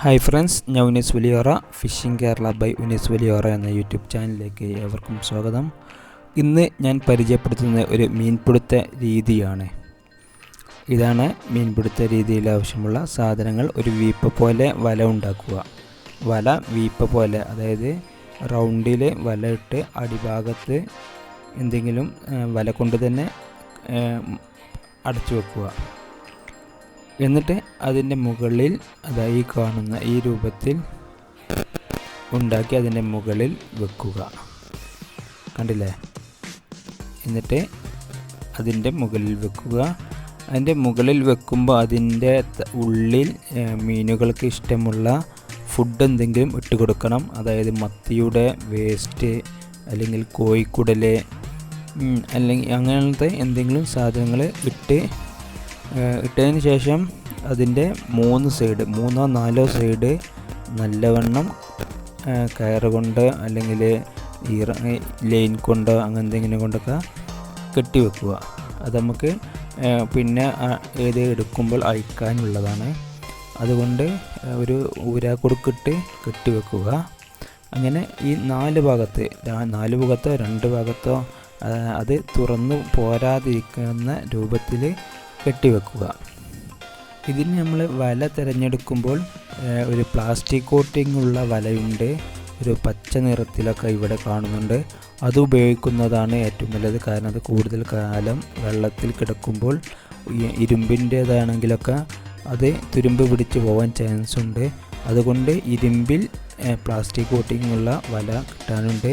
Hi friends ഞാൻ Unees Valiyora fishing Kerala by Unees Valiyora എന്ന YouTube ചാനലിലേക്ക് ഏവർക്കും സ്വാഗതം. ഇന്ന് ഞാൻ പരിചയപ്പെടുത്തുന്ന ഒരു മീൻപിടുത്ത രീതിയാണ്. ഇതാണ് മീൻപിടുത്ത രീതിയിൽ ആവശ്യമുള്ള സാധനങ്ങൾ. ഒരു വീപ്പ പോലെ വല ഉണ്ടാക്കുക. വല വീപ്പ പോലെ അതായത് റൗണ്ടിൽ വല ഇട്ട് അടിഭാഗത്ത് എന്തെങ്കിലും വല കൊണ്ട് തന്നെ അടച്ചു വെക്കുക. എന്നിട്ട് അതിന്റെ മുകളിൽ അതായി കാണുന്ന ഈ രൂപത്തിൽ ഉണ്ടാക്കി അതിന്റെ മുകളിൽ വെക്കുക. കണ്ടില്ലേ? എന്നിട്ട് അതിന്റെ മുകളിൽ വെക്കുക. അതിന്റെ മുകളിൽ വെക്കുമ്പോൾ അതിന്റെ ഉള്ളിൽ മീനുകൾക്ക് ഇഷ്ടമുള്ള ഫുഡ് എന്തെങ്കിലും ഇട്ട് കൊടുക്കണം. അതായത് മത്തിയുടെ വേസ്റ്റ് അല്ലെങ്കിൽ കോഴിക്കുടൽ അല്ലെങ്കിൽ അങ്ങനത്തെ എന്തെങ്കിലും സാധനങ്ങൾ ഇട്ട് ഇട്ടതിന് ശേഷം അതിന്റെ മൂന്ന് സൈഡ് മൂന്നോ നാലോ സൈഡ് നല്ലവണ്ണം കയർ കൊണ്ട് അല്ലെങ്കിൽ ഈ ലൈൻ കൊണ്ട് അങ്ങനെ എന്തെങ്കിലും കൊണ്ടൊക്കെ കെട്ടി വെക്കുക. അത് നമുക്ക് പിന്നെ ഏത് എടുക്കുമ്പോൾ അയക്കാനുള്ളതാണ്. അതുകൊണ്ട് ഒരു ഊരാക്കുടുക്കിട്ട് കെട്ടി വെക്കുക. അങ്ങനെ ഈ നാല് ഭാഗത്ത് നാല് ഭാഗത്തോ രണ്ട് ഭാഗത്തോ അത് തുറന്നു പോരാതിരിക്കുന്ന രൂപത്തിൽ കെട്ടിവെക്കുക. ഇതിന് നമ്മൾ വല തിരഞ്ഞെടുക്കുമ്പോൾ ഒരു പ്ലാസ്റ്റിക് കോട്ടിംഗ് ഉള്ള വലയുണ്ട്. ഒരു പച്ച നിറത്തിലൊക്കെ ഇവിടെ കാണുന്നുണ്ട്. അത് ഉപയോഗിക്കുന്നതാണ് ഏറ്റവും നല്ലത്. കാരണം അത് കൂടുതൽ കാലം വെള്ളത്തിൽ കിടക്കുമ്പോൾ ഇരുമ്പിന്റേതാണെങ്കിലൊക്കെ അത് തുരുമ്പ് പിടിച്ച് പോകാൻ ചാൻസ് ഉണ്ട്. അതുകൊണ്ട് ഇരുമ്പിൽ പ്ലാസ്റ്റിക് കോട്ടിംഗ് ഉള്ള വല കിട്ടാനുണ്ട്.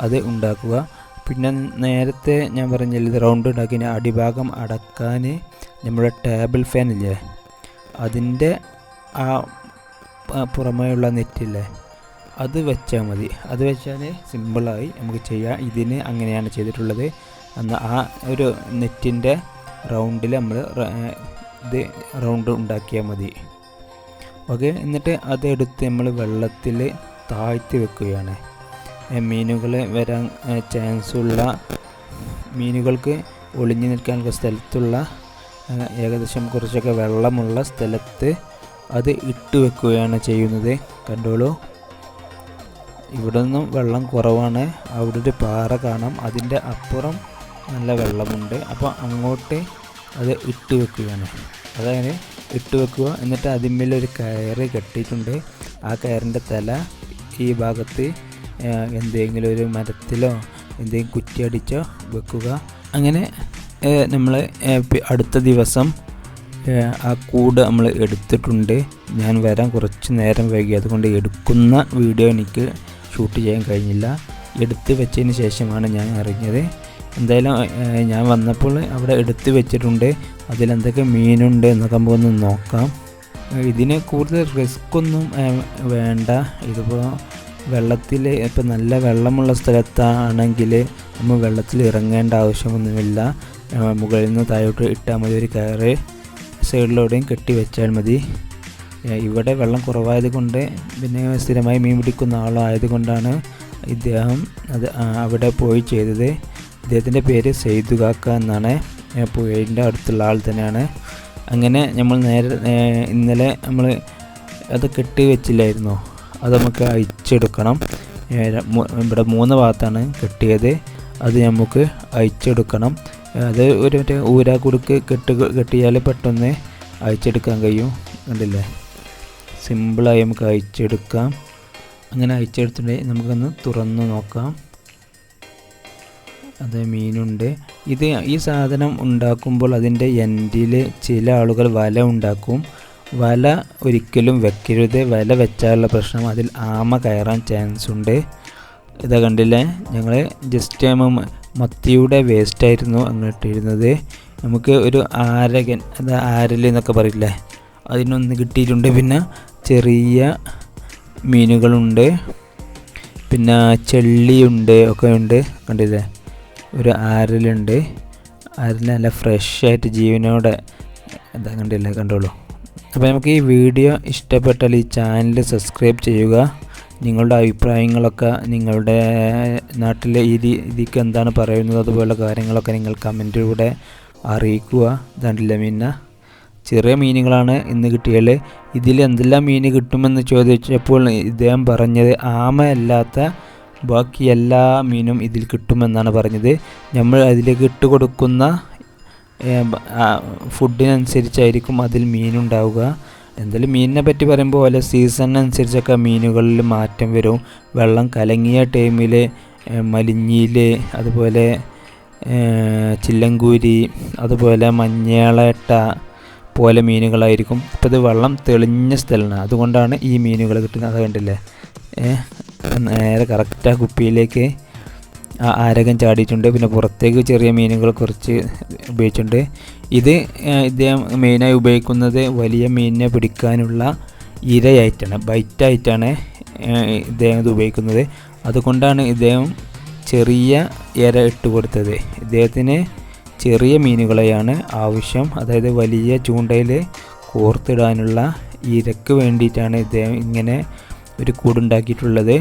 അത് ഉണ്ടാക്കുക. പിന്നെ നേരത്തെ ഞാൻ പറഞ്ഞില്ല ഇത് റൗണ്ട് ഉണ്ടാക്കിന് അടിഭാഗം അടക്കാൻ നമ്മുടെ ടേബിൾ ഫാൻ ഇല്ലേ അതിന്റെ ആ പുറമേയുള്ള നെറ്റില്ലേ അത് വെച്ചാൽ മതി. അത് വെച്ചാൽ സിമ്പിളായി നമുക്ക് ചെയ്യാം. ഇതിന് അങ്ങനെയാണ് ചെയ്തിട്ടുള്ളത്. എന്നാൽ ആ ഒരു നെറ്റിന്റെ റൗണ്ടിൽ നമ്മൾ ഇത് റൗണ്ട് ഉണ്ടാക്കിയാൽ മതി. ഓക്കെ? എന്നിട്ട് അതെടുത്ത് നമ്മൾ വെള്ളത്തിൽ താഴ്ത്തി വെക്കുകയാണ്. മീനുകൾ വരാൻ ചാൻസ് ഉള്ള മീനുകൾക്ക് ഒളിഞ്ഞു നിൽക്കാനുള്ള സ്ഥലത്തുള്ള ഏകദേശം കുറച്ചൊക്കെ വെള്ളമുള്ള സ്ഥലത്ത് അത് ഇട്ട് വെക്കുകയാണ് ചെയ്യുന്നത്. കണ്ടോളൂ. ഇവിടെ നിന്നും വെള്ളം കുറവാണ്. അവിടെ ഒരു പാറ കാണാം. അതിന്റെ അപ്പുറം നല്ല വെള്ളമുണ്ട്. അപ്പോൾ അങ്ങോട്ട് അത് ഇട്ട് വെക്കുകയാണ്. അതായത് ഇട്ട് വെക്കുക. എന്നിട്ട് അതിന്മേലൊരു കയറ് കെട്ടിയിട്ടുണ്ട്. ആ കയറിന്റെ തല ഈ ഭാഗത്ത് എന്തെങ്കിലും ഒരു മരത്തിലോ എന്തെങ്കിലും കുറ്റിയടിച്ചോ വെക്കുക. അങ്ങനെ നമ്മൾ അടുത്ത ദിവസം ആ കൂട് നമ്മൾ എടുത്തിട്ടുണ്ട്. ഞാൻ വരാൻ കുറച്ച് നേരം വൈകി. അതുകൊണ്ട് എടുക്കുന്ന വീഡിയോ എനിക്ക് ഷൂട്ട് ചെയ്യാൻ കഴിഞ്ഞില്ല. എടുത്ത് വെച്ചതിന് ശേഷമാണ് ഞാൻ അറിഞ്ഞത്. എന്തായാലും ഞാൻ വന്നപ്പോൾ അവിടെ എടുത്ത് വെച്ചിട്ടുണ്ട്. അതിലെന്തൊക്കെ മീനുണ്ട് എന്നൊക്കെ നമുക്കൊന്ന് നോക്കാം. ഇതിന് കൂടുതൽ റിസ്ക് ഒന്നും വേണ്ട. ഇതിപ്പോൾ വെള്ളത്തിൽ ഇപ്പം നല്ല വെള്ളമുള്ള സ്ഥലത്താണെങ്കിൽ നമ്മൾ വെള്ളത്തിൽ ഇറങ്ങേണ്ട ആവശ്യമൊന്നുമില്ല. മുകളിൽ നിന്ന് താഴോട്ട് ഇട്ടാൽ മതി. ഒരു കയറ് സൈഡിലൂടെയും കെട്ടി വെച്ചാൽ മതി. ഇവിടെ വെള്ളം കുറവായത് കൊണ്ട് പിന്നെ സ്ഥിരമായി മീൻ പിടിക്കുന്ന ആളായതുകൊണ്ടാണ് ഇദ്ദേഹം അത് അവിടെ പോയി ചെയ്തത്. ഇദ്ദേഹത്തിന്റെ പേര് സെയ്തു കാക്ക എന്നാണ്. പുഴയുടെ അടുത്തുള്ള ആൾ തന്നെയാണ്. അങ്ങനെ നമ്മൾ നേരെ ഇന്നലെ നമ്മൾ അത് കെട്ടി വെച്ചില്ലായിരുന്നോ? അത് നമുക്ക് അയച്ചെടുക്കണം ഇവിടെ മൂന്ന് ഭാഗത്താണ് കെട്ടിയത്. അത് നമുക്ക് അയച്ചെടുക്കണം. അത് ഒരു മറ്റേ ഊരാക്കുടുക്ക് കെട്ട് കെട്ടിയാൽ പെട്ടെന്ന് അയച്ചെടുക്കാൻ കഴിയും. കണ്ടില്ലേ? സിമ്പിളായി നമുക്ക് അയച്ചെടുക്കാം. അങ്ങനെ അയച്ചെടുത്തിട്ടുണ്ടെങ്കിൽ നമുക്കൊന്ന് തുറന്ന് നോക്കാം. അത് മീനുണ്ട്. ഇത് ഈ സാധനം ഉണ്ടാക്കുമ്പോൾ അതിന്റെ എൻഡിൽ ചില ആളുകൾ വല ഉണ്ടാക്കും. വല ഒരിക്കലും വെക്കരുത്. വല വെച്ചാലുള്ള പ്രശ്നം അതിൽ ആമ കയറാൻ ചാൻസ് ഉണ്ട്. ഇതാ കണ്ടില്ലേ? ഞങ്ങൾ ജസ്റ്റ് മത്തിയുടെ വേസ്റ്റായിരുന്നു അങ്ങോട്ടിരുന്നത് നമുക്ക് ഒരു ആരകൻ അത് ആരൽ എന്നൊക്കെ പറയില്ലേ? അതിനൊന്ന് കിട്ടിയിട്ടുണ്ട്. പിന്നെ ചെറിയ മീനുകളുണ്ട്. പിന്നെ ചെള്ളിയുണ്ട് ഒക്കെ ഉണ്ട്. കണ്ടില്ലേ? ഒരു ആരലുണ്ട്. ആരൽ നല്ല ഫ്രഷ് ആയിട്ട് ജീവനോടെ എന്താ കണ്ടില്ലേ? കണ്ടോളൂ. അപ്പോൾ നമുക്ക് ഈ വീഡിയോ ഇഷ്ടപ്പെട്ടാൽ ഈ ചാനൽ സബ്സ്ക്രൈബ് ചെയ്യുക. നിങ്ങളുടെ അഭിപ്രായങ്ങളൊക്കെ നിങ്ങളുടെ നാട്ടിലെ ഈ ഇതിക്ക് എന്താണ് പറയുന്നത് അതുപോലുള്ള കാര്യങ്ങളൊക്കെ നിങ്ങൾ കമന്റിലൂടെ അറിയിക്കുക. ദണ്ടില്ല മീന ചെറിയ മീനുകളാണ് ഇന്ന് കിട്ടിയത് ഇതിൽ എന്തെല്ലാം മീൻ കിട്ടുമെന്ന് ചോദിച്ചപ്പോൾ ഇദ്ദേഹം പറഞ്ഞത് ആമയല്ലാത്ത ബാക്കി എല്ലാ മീനും ഇതിൽ കിട്ടുമെന്നാണ് പറഞ്ഞത്. നമ്മൾ അതിലേക്ക് ഇട്ട് കൊടുക്കുന്ന ഫുഡിനനുസരിച്ചായിരിക്കും അതിൽ മീനുണ്ടാവുക. എന്തായാലും മീനിനെ പറ്റി പറയുമ്പോൾ പോലെ സീസണിനനുസരിച്ചൊക്കെ മീനുകളിൽ മാറ്റം വരും. വെള്ളം കലങ്ങിയ ടൈമിൽ മലിഞ്ഞിയിൽ അതുപോലെ ചില്ലങ്കൂരി അതുപോലെ മഞ്ഞേളട്ട പോലെ മീനുകളായിരിക്കും. ഇപ്പോൾ ഇത് വെള്ളം തെളിഞ്ഞ സ്ഥലമാണ്. അതുകൊണ്ടാണ് ഈ മീനുകൾ കിട്ടുന്നത്. അത് കണ്ടില്ലേ? നേരെ കറക്റ്റ് ആ കുപ്പിയിലേക്ക് ആരകം ചാടിയിട്ടുണ്ട്. പിന്നെ പുറത്തേക്ക് ചെറിയ മീനുകൾ കുറച്ച് ഉപയോഗിച്ചിട്ടുണ്ട്. ഇത് ഇദ്ദേഹം മെയിനായി ഉപയോഗിക്കുന്നത് വലിയ മീനിനെ പിടിക്കാനുള്ള ഇരയായിട്ടാണ് ബൈറ്റായിട്ടാണ് ഇദ്ദേഹം ഇത് ഉപയോഗിക്കുന്നത്. അതുകൊണ്ടാണ് ഇദ്ദേഹം ചെറിയ ഇര ഇട്ട് കൊടുത്തത്. ഇദ്ദേഹത്തിന് ചെറിയ മീനുകളെയാണ് ആവശ്യം. അതായത് വലിയ ചൂണ്ടയിൽ കോർത്തിടാനുള്ള ഇരക്ക് വേണ്ടിയിട്ടാണ് ഇദ്ദേഹം ഇങ്ങനെ ഒരു കൂടുണ്ടാക്കിയിട്ടുള്ളത്.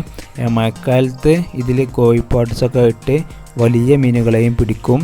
മഴക്കാലത്ത് ഇതിൽ കോഴിപ്പാട്സൊക്കെ ഇട്ട് വലിയ മീനുകളെയും പിടിക്കും.